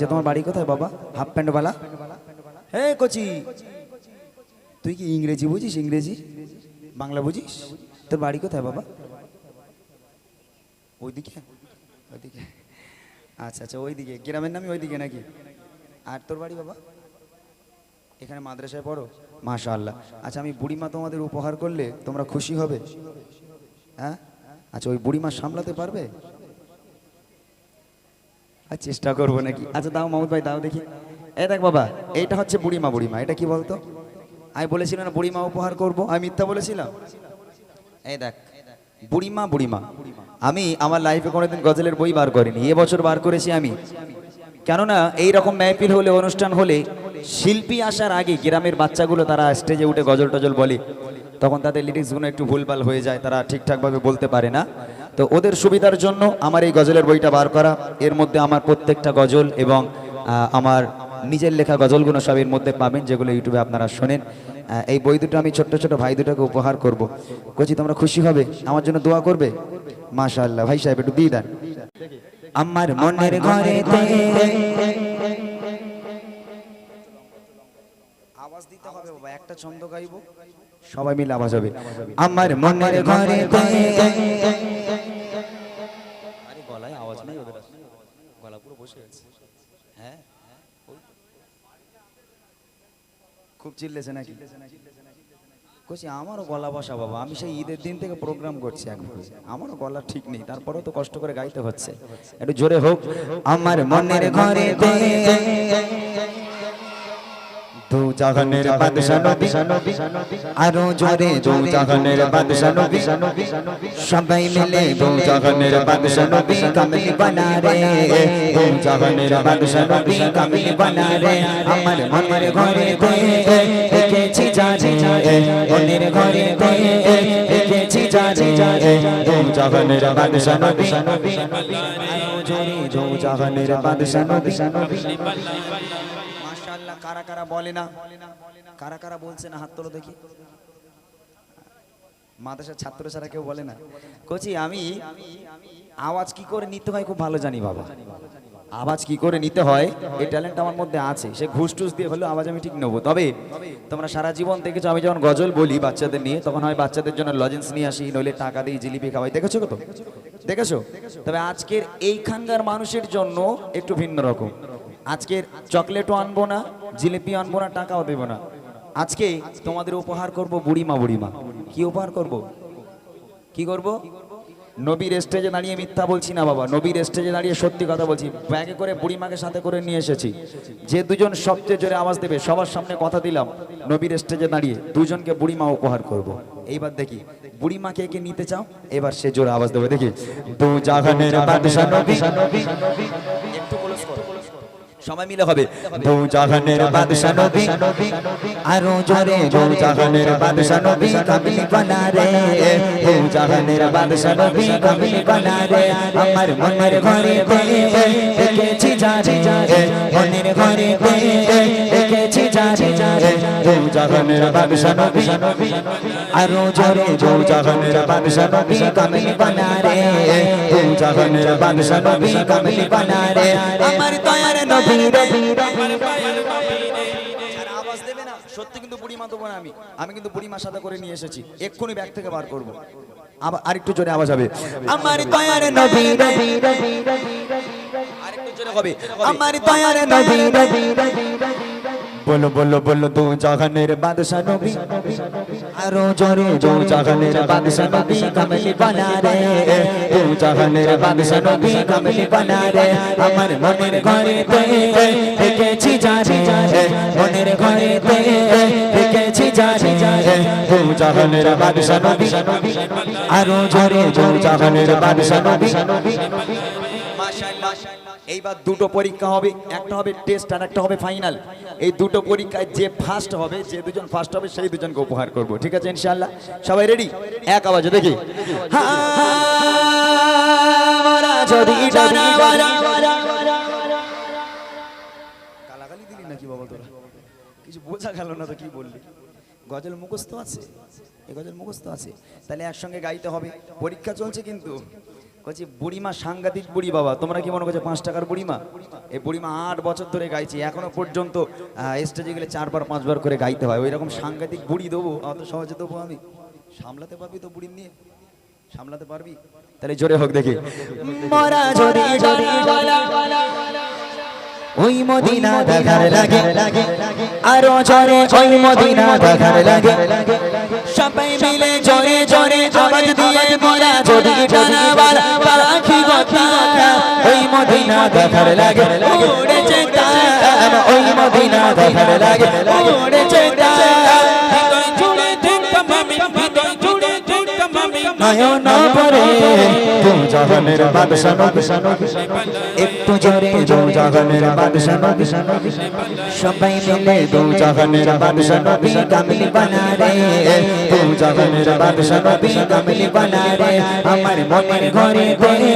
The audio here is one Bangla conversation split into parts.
দিচ্ছে তোমার বাড়ি কোথায় বাবা? হাফ প্যান্টওয়ালা হ্যাঁ কচি। তুই কি ইংরেজি বুঝিস, ইংরেজি? বাংলা বুঝিস? তোর বাড়ি কোথায় বাবা? ওইদিকে? ওইদিকে। আচ্ছা আচ্ছা ওইদিকে। গ্রামের নামই ওইদিকে নাকি? আর তোর বাড়ি বাবা? এখানে মাদ্রাসায় পড়ো? মাশা আল্লাহ আচ্ছা আমি বুড়িমা তোমাদের উপহার করলে তোমরা খুশি হবে? হ্যাঁ? আচ্ছা ওই বুড়িমা সামলাতে পারবে? আর চেষ্টা করব নাকি? আচ্ছা দাও মামুদ ভাই, দাও দেখি। এই দেখ বাবা, এইটা হচ্ছে বুড়িমা বুড়িমা, এটা কি বলতো? আমি বলেছিলাম না বুড়িমা উপহার করব? আমি মিথ্যা বলেছিলাম? এই দেখ, বুড়িমা বুড়িমা, আমি আমার লাইফে কোনোদিন গজলের বই বার করিনি এবছর বার করেছি আমি। কেননা এই রকম মেহফিল হলে, অনুষ্ঠান হলে, শিল্পী আসার আগে গ্রামের বাচ্চাগুলো তারা স্টেজে উঠে গজল টজল বলে। তখন তাদের লিরিক্সগুলো একটু ভুলভাল হয়ে যায়, তারা ঠিকঠাকভাবে বলতে পারে না। তো ওদের সুবিধার জন্য আমার এই গজলের বইটা বার করা। এর মধ্যে আমার প্রত্যেকটা গজল এবং আমার নিজের লেখা গজলগুলো সব এর মধ্যে পাবেন যেগুলো ইউটিউবে আপনারা শোনেন। এই বই দুটো আমি ছোট্ট ছোট ভাই দুটোকে উপহার করব। কচি তোমরা খুশি হবে? আমার জন্য দোয়া করবে? মাশাআল্লাহ ভাই সাহেব একটু দিয়ে দেন। আমার মনের ঘরে একটা ছন্দ গাইবো সবাই মিলে আওয়াজ হবে আমার মনের ঘরে আরে গলায় আওয়াজ নেই ওদের গলা পুরো বসে গেছে হ্যাঁ খুব চিল্লেছে নাকি কইছি আমারও গলা বসা বাবা আমি সেই ঈদের দিন থেকে প্রোগ্রাম করছি এখন আমারও গলা ঠিক নেই তারপরেও তো কষ্ট করে গাইতে হচ্ছে একটু জোরে হোক আমার মনের ঘরে দু জাহানের বাদশা নবী আরও জোরে দু জাহানের বাদশা নবী সবাই মিলে দু জাহানের বাদশা নবী কামলি বানা রে দু জাহানের বাদশা নবী কামলি বানা রে আমার মনের ঘরে দেখেছি জানি। মনের ঘরে দেখেছি জানি। দু জাহানের বাদশা নবী আরও জোরে দু জাহানের বাদশা নবী। মাশাআল্লাহ কারা কারা বলে না? কারা কারা বলছে না? হাত তোলো দেখি। মাদ্রাসার ছাত্র ছাড়া কেউ বলে না? কচি, আমি আওয়াজ কি করে নিতে হয় খুব ভালো জানি বাবা। আওয়াজ কি করে নিতে হয়? এই ট্যালেন্ট আমার মধ্যে আছে। সে ঘুষ টুস দিয়ে হলেও আওয়াজ আমি ঠিক নেব। তবে তোমরা সারা জীবন দেখেছ, আমি যখন গজল বলি বাচ্চাদের নিয়ে, তখন হয় বাচ্চাদের জন্য লজেন্স নিয়ে আসি, নইলে টাকা দিই জিলিপি খাওয়াই। দেখেছ তো দেখেছ? তবে আজকের এইখানকার মানুষের জন্য একটু ভিন্ন রকম। আজকের চকলেটও আনব না জিলিপি আনব না টাকাও দেবো না। আজকে তোমাদের উপহার করব বুড়িমা বুড়িমা। কি উপহার করব? কি করব? নবীর স্টেজে দাঁড়িয়ে মিথ্যা বলছি না বাবা। নবীর স্টেজে দাঁড়িয়ে সত্যি কথা বলছি। ব্যাগে করে বুড়িমাকে সাথে করে নিয়ে এসেছি। যে দুজন সবচেয়ে জোরে আওয়াজ দেবে সবার সামনে কথা দিলাম। নবীর স্টেজে দাঁড়িয়ে দুজনকে বুড়িমা উপহার করব। এইবার দেখি বুড়িমাকে কে নিতে চাও? এবার সে জোরে আওয়াজ দেবে। দেখি দু জাহানের বাদশা নবী। একটু করো। সবাই মিলে হবে। দু জাহানের বাদশা নবী, আরও জোরে দু জাহানের বাদশা নবী কবি বানা রে দু জাহানের বাদশা নবী কবি বানা রে আমার মনের ঘরে দেখেছি যা মনের ঘরে, দেখেছি জানি দু জাহানের বাদশা নবী। আরও জোরে দু জাহানের বাদশা নবী কামিল বানা রে দু জাহানের বাদশা নবী কামিল বানা রে। আমার দয়ার নবী যারা আওয়াজ দেবে না? সত্যি কিন্তু বুড়িমা দেবো না আমি। আমি কিন্তু বুড়িমার সাথে করে নিয়ে এসেছি। এক্ষুনি ব্যাগ থেকে বার করব। আবার আরেকটু জোরে আওয়াজ হবে। আমার দয়ার নবী আরেকটু জোরে হবে। আমার দয়ার নবী বলো বলো বলো, দু জাহানের বাদশা নবী। আরও জোরে দু জাহানের বাদশা নবী কামলি বানা রে দু জাহানের বাদশা নবী কামলি বানা রে আমার মনের ঘরে দেখেছি জানি। মনের ঘরে দেখেছি জানি। দু জাহানের বাদশা নবী। আরও জোরে দু জাহানের বাদশা নবী। মাশাআল্লাহ। এইবার দুটো পরীক্ষা হবে, একটা হবে টেস্ট আর একটা হবে ফাইনাল এই দুটো পরীক্ষায় যে ফার্স্ট হবে, যে দুজন ফার্স্ট হবে, সেই দুজনকে উপহার করব। ঠিক আছে ইনশাআল্লাহ? সবাই রেডি এক আওয়াজে, দেখি। গালাগালি দিলি নাকি বাবা তোরা? কিছু বোঝা গেল না তো কি বললি? গজল মুখস্থ আছে? এই গজল মুখস্থ আছে। তাহলে একসঙ্গে গাইতে হবে। পরীক্ষা চলছে কিন্তু। কচি বুড়িমা সাংঘাতিক বুড়ি বাবা, তোমরা কি মনে করছ পাঁচ টাকার বুড়িমা? এই বুড়িমা আট বছর ধরে গাইছি, এখনও পর্যন্ত স্টেজে গেলে চারবার, পাঁচবার করে গাইতে হয়। ওই রকম সাংঘাতিক বুড়ি দেবো, অত সহজে দেবো আমি। সামলাতে পারবি তো বুড়ি নিয়ে? সামলাতে পারবি? তাহলে জোরে হোক দেখি। ওই মদিনা দেখার লাগে। আরও জোরে ওই মদিনা দেখার লাগে। সবাই মিলে জোরে জোরে আওয়াজ দিয়ে যদি জানাবার পাখি কথা ওই মদিনা দেখার লাগে। উড়েছে ওই মদিনা দেখার লাগে। উড়েছে নয়ন পরে তু জগনের বাদশা একটু জোরে দু জগনের বাদশা সবাই মিলে দু জগনের বাদশা নবী কামলি বানা রে দু জগনের বাদশা নবী কামলি বানা রে আমার মনের ঘরে ঘরে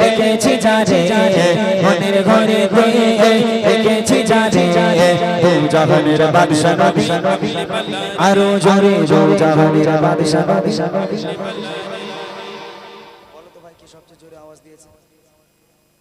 দেখেছি যারে মনের ঘরে ঘরে দেখেছি দু জগনের বাদশা নবী। আরও জোরে দু জগনের বাদশা নবী। বলো তো ভাই কি সবচেয়ে জোরে আওয়াজ দিয়েছে?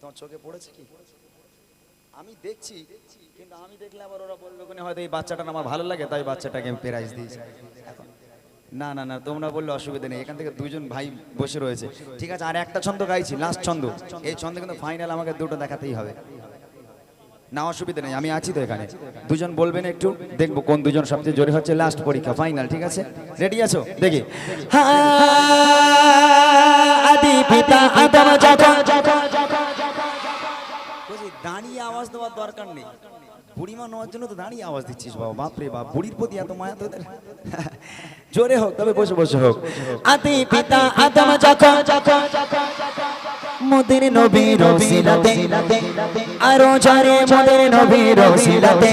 তোমার চোখে পড়েছে কি? আমি দেখছি কিন্তু আমি দেখলে আবার ওরা বলবে কোনে হয়তো এই বাচ্চাটা আমার ভালো লাগে তাই বাচ্চাটাকে আমি প্রাইজ দিয়েছি। এখন না না না তোমরা বললে অসুবিধা নেই এখান থেকে দুজন ভাই বসে রয়েছে। ঠিক আছে আর একটা ছন্দ গাইছি লাস্ট ছন্দ। এই ছন্দ কিন্তু ফাইনাল আমাকে দুটো দেখাতেই হবে। না অসুবিধা নেই, আমি আছি তো এখানে। দুজন বলবেন একটু, দেখব কোন দুজন সবচেয়ে জোরে হচ্ছে লাস্ট পরীক্ষা ফাইনাল ঠিক আছে? রেডি আছো? দেখি। দাঁড়িয়ে আওয়াজ দেওয়ার দরকার নেই। বুড়িমা নেওয়ার জন্য তো দাঁড়িয়ে আওয়াজ দিচ্ছিস বাবা, বাপরে বাপ, বুড়ির প্রতি এত মায়া তোদের। জোরে হোক তবে বসে বসে হোক। আদি পিতা আদম যখন মোদের নবীর সিলাতে আরও জরে মোদের নবীর সিলাতে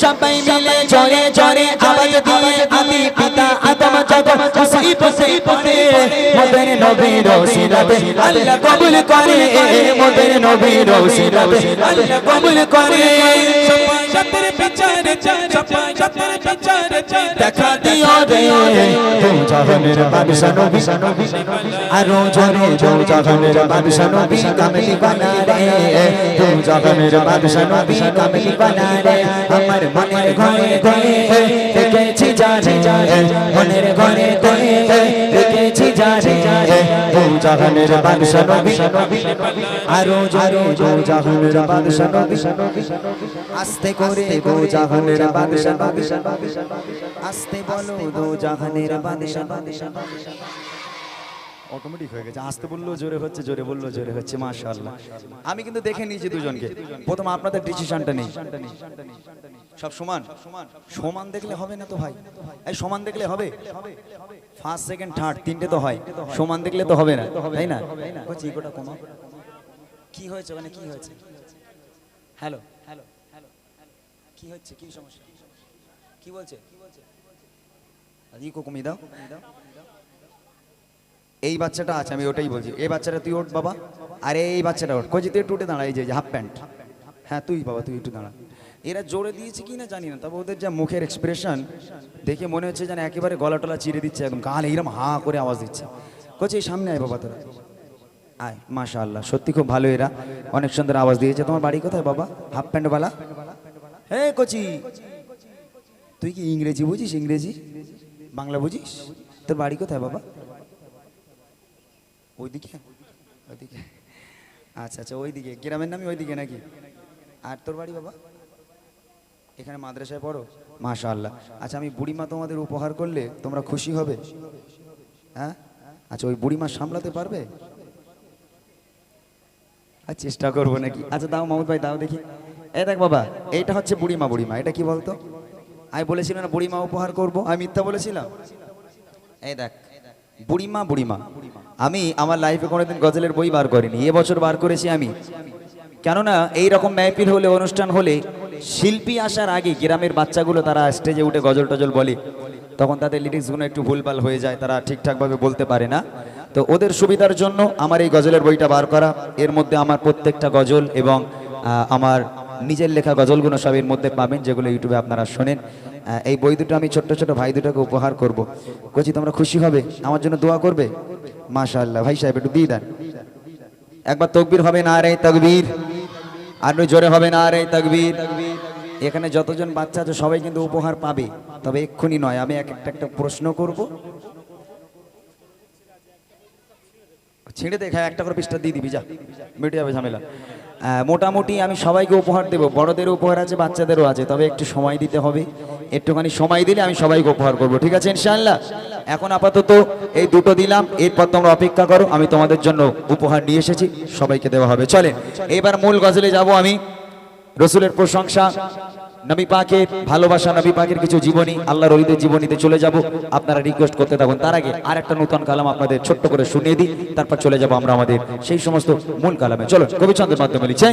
সবাই মিলে জরে জরে আওয়াজ দিয়ে আদি পিতা আদম যখন খুশি বসে পড়ে মোদের নবীর সিলাতে আল্লাহ কবুল করে মোদের নবীর সিলাতে আল্লাহ কবুল করে। দেখা দিও রে তুম জাহানের বাদশা নবী আরও জোরে জো জাহানের বাদশা নবী কামলি বানা রে তুম জাহানের বাদশা নবী কামলি বানা রে আমার মনের ঘরে আস্তে বলো দো জাহানের বাদশা অটোমেটিক হয়ে গেছে আসতে বলল জোরে হচ্ছে জোরে বলল জোরে হচ্ছে মাশাআল্লাহ আমি কিন্তু দেখে নিয়েছি দুজনকে প্রথম আপনাদের ডিসিশনটা নেই সব সমান সমান দেখলে হবে না তো ভাই এই সমান দেখলে হবে ফার্স্ট সেকেন্ড থার্ড তিনটে তো হয় সমান দেখলে তো হবে না তাই না বলছি ইগোটা কমা কি হয়েছে মানে কি হয়েছে হ্যালো হ্যালো হ্যালো কি হচ্ছে কি সমস্যা কি বলছে কি বলছে ইকো দাও। এই বাচ্চাটা আছে, আমি ওটাই বলছি। এই বাচ্চাটা তুই ওঠ, বাবা। আর এই বাচ্চাটা ওঠ। কজি তুই একটু উঠে দাঁড়া, এই যে হাফ প্যান্ট হ্যাঁ তুই বাবা, তুই একটু দাঁড়া। এরা জোরে দিয়েছে কি না জানি না, তবে ওদের যা মুখের এক্সপ্রেশন দেখে মনে হচ্ছে যেন একেবারে গলা টলা চিরে দিচ্ছে একদম। গাল এইরকম হা করে আওয়াজ দিচ্ছে। কচি সামনে আয় বাবা তোরা। আয় মাশা আল্লাহ সত্যি খুব ভালো এরা। অনেক সুন্দর আওয়াজ দিয়েছে। তোমার বাড়ি কোথায় বাবা? হাফ প্যান্টওয়ালা হে কচি। তুই কি ইংরেজি বুঝিস, ইংরেজি? বাংলা বুঝিস? তোর বাড়ি কোথায় বাবা? ওইদিকে? ওইদিকে। আচ্ছা আচ্ছা ওইদিকে। গ্রামের নামই ওইদিকে নাকি? আর তোর বাড়ি বাবা? এখানে মাদ্রাসায় পড়ো? মাশা আল্লাহ আচ্ছা আমি বুড়িমা তোমাদের উপহার করলে তোমরা খুশি হবে? হ্যাঁ? আচ্ছা ওই বুড়িমা সামলাতে পারবে? আর চেষ্টা করব নাকি? আচ্ছা দাও মামুদ ভাই, দাও দেখি। এই দেখ বাবা, এইটা হচ্ছে বুড়িমা বুড়িমা, এটা কি বলতো? আমি বলেছিলাম না, বুড়িমা উপহার করব, আমি মিথ্যা বলেছিলাম? এই দেখ, বুড়িমা বুড়িমা, আমি আমার লাইফে কোনোদিন গজলের বই বার করিনি এবছর বার করেছি আমি। কেননা এই রকম মেহফিল হলে, অনুষ্ঠান হলে, শিল্পী আসার আগে গ্রামের বাচ্চাগুলো তারা স্টেজে উঠে গজল টজল বলে। তখন তাদের লিরিক্সগুলো একটু ভুলভাল হয়ে যায়, তারা ঠিকঠাকভাবে বলতে পারে না। তো ওদের সুবিধার জন্য আমার এই গজলের বইটা বার করা। এর মধ্যে আমার প্রত্যেকটা গজল এবং আমার নিজের লেখা গজলগুলো সব এর মধ্যে পাবেন, যেগুলো ইউটিউবে আপনারা শোনেন। এই বই দুটো আমি ছোট্ট ছোট ভাই দুটোকে উপহার করব। কচি, তোমরা খুশি হবে? আমার জন্য দোয়া করবে? মাশাআল্লাহ, ভাই সাহেব, একটু দিয়ে দেন। একবার তকবির হবে না রে তকবীর, আর জোরে হবে না রে তকবীর। এখানে যতজন বাচ্চা আছে, সবাই কিন্তু উপহার পাবে। তবে এক্ষুনি নয়, আমি এক একটা একটা প্রশ্ন করব। ছেড়ে দেখা একটা করে পৃষ্ঠা দিয়ে দিবি, যা। মিটে যাবে ঝামেলা। মোটামুটি আমি সবাইকে উপহার দেবো। বড়দেরও উপহার আছে, বাচ্চাদেরও আছে। তবে একটু সময় দিতে হবে। একটুখানি সময় দিলে আমি সবাইকে উপহার করব। ঠিক আছে, ইনশাআল্লাহ? এখন আপাতত এই দুটো দিলাম। এরপর তোমরা অপেক্ষা করো। আমি তোমাদের জন্য উপহার নিয়ে এসেছি। সবাইকে দেওয়া হবে। চলে এবার মূল গজলে যাব আমি। রসুলের প্রশংসা, নবী পাকের ভালোবাসা, নবী পাকের কিছু জীবনী, আল্লাহর অলিদের জীবনীতে চলে যাব। আপনারা রিকোয়েস্ট করতে থাকুন। তার আগে আর একটা নতুন কালাম আপনাদের ছোট্ট করে শুনিয়ে দিই। তারপর চলে যাব আমরা আমাদের সেই সমস্ত মূল কালামে। চলো কবিচন্দ্রের মাধ্যমে লিখছে